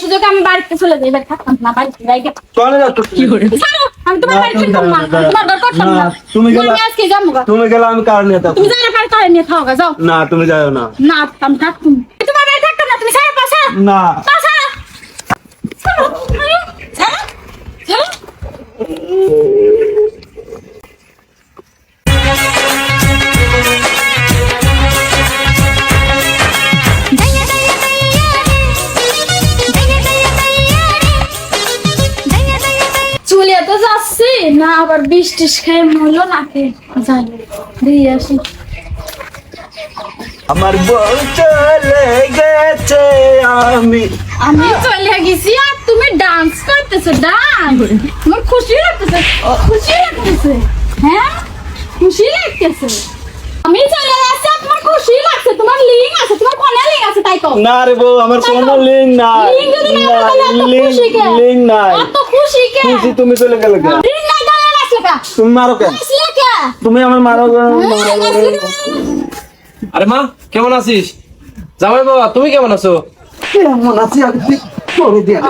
সুযোগে আমি বাড়িতে চলে যাই। এবার থাকতাম না বাড়িতে যাই। চলে যাও তো। কি করে? আমি তোমার না, বাড়িতে তুমি থাকতাম না। তোমার দরকার ছিল না তুমি গেলে- আমি আজকে যাব তুমি গেলে আমি কার নিয়ে থাকব? তুমি যাই না তাহলে নিয়ে থাকো যাও। না তুমি যাও না। না আমি থাকতাম তোমার বাড়ি থাকতাম না তুমি ছাড়ো পাশা না। তো যাচ্ছি না আবার বিষ টিস খেয়ে মরলো নাকি? যাই দিয়ে আসি। আমার বউ চলে গেছে আমি আমি চলে গেছি আর তুমি ডান্স করতেছো ডান্স তোমার খুশি লাগতেছে? খুশি লাগতেছে? হ্যাঁ? খুশি লাগতেছে? আমি চলে যাচ্ছি আর খুশি লাগছে? তোমার লিং আছে তোমার কোনে লিং আছে তাই কও না রে বউ আমার কোনো লিঙ্ক নাই। লিং যদি না লিঙ্ক নাই। খুশি কে? তুমি চলে গেলে তুমি মারো কেন তুমি আমার মারো? হ্যাঁ? আরে মা কেমন আছিস? জামাই বাবা তুমি কেমন আছো? কেমন আছি করে দিয়া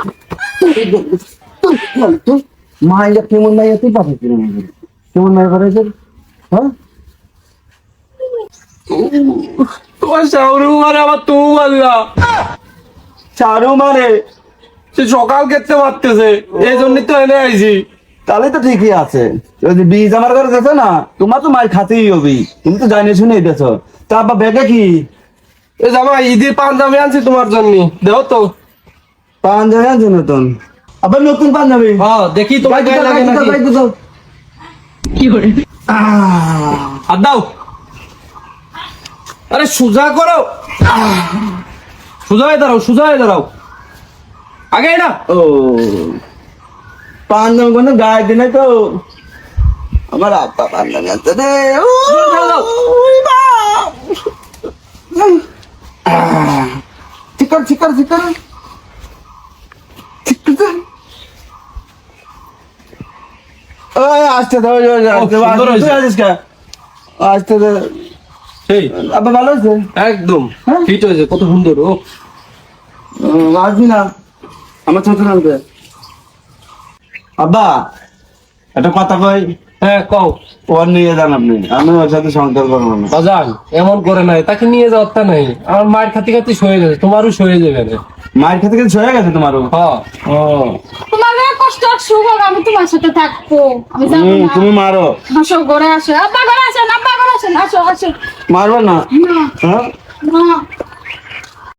মাইয়া কেমন মাইয়া তুই পাঠাচ্ছি কেমন মাইয়া পাঠাচ্ছি হ্যাঁ? তোমার শাহরু মারে তুমি মারলা চারু মানে? সে সকাল খেতে পারতেছে এই জন্যই তো এনে আইছি। তাহলে তো ঠিকই আছে। যদি বীজ আমার ঘরে গেছে না তোমার তো মার খাতেই হবি। তুমি তো জানিয়ে শুনেই দেছো তা আব্বা ব্যাগে কি? এই জামাই ঈদের পাঞ্জাবি আনছি তোমার জন্য। দেও তো। পাঞ্জাবি আনছো নতুন? আবার নতুন পাঞ্জাবি? হ্যাঁ দেখি তোমার গায়ে লাগে নাকি? আহ, হাত দাও। আরে সোজা করো। সোজা হয়ে দাঁড়াও সোজা হয়ে দাঁড়াও। আগে না ও। পাঞ্জাবি কোনো গায়ে দিনে তো। আমার আব্বা পাঞ্জাবি আনছে রে ও, ওই বাপ। আহ, ঠিক কর ঠিক কর ঠিক কর। ঠিক কর। ওই আসতে দাও ওই, ওই, আসতে দাও, সুন্দর হয়েছে। তুই আসিস কে? আসতে দে। সেই আব্বা ভালো আছে? একদম। হ্যাঁ? ফিট হয়েছে কত সুন্দর ও আসবি না। আমার ছোট নামতে আব্বা একটা কথা কই? হ্যাঁ কও। ওর নিয়ে যান আপনি। আমি ওর সাথে সংসার করব না। বাজান এমন করে নাই। তাকে নিয়ে যাওয়ার তা নাই। আমার মায়ের খাতি খাতি সয়ে গেছে। তোমারও সয়ে যাবে রে। মায়ের খেতে খেতে হয়ে গেছে তোমারও? হ্যাঁ ও। তোমার কষ্ট আর সুখ হবে, আমি তোমার সাথে থাকব। আমি যাব না। তুমি মারো। আসো ঘরে আসো। আব্বা ঘরে আসেন আব্বা ঘরে আসেন। আসো আসো। মারবে না? না। হ্যাঁ? না।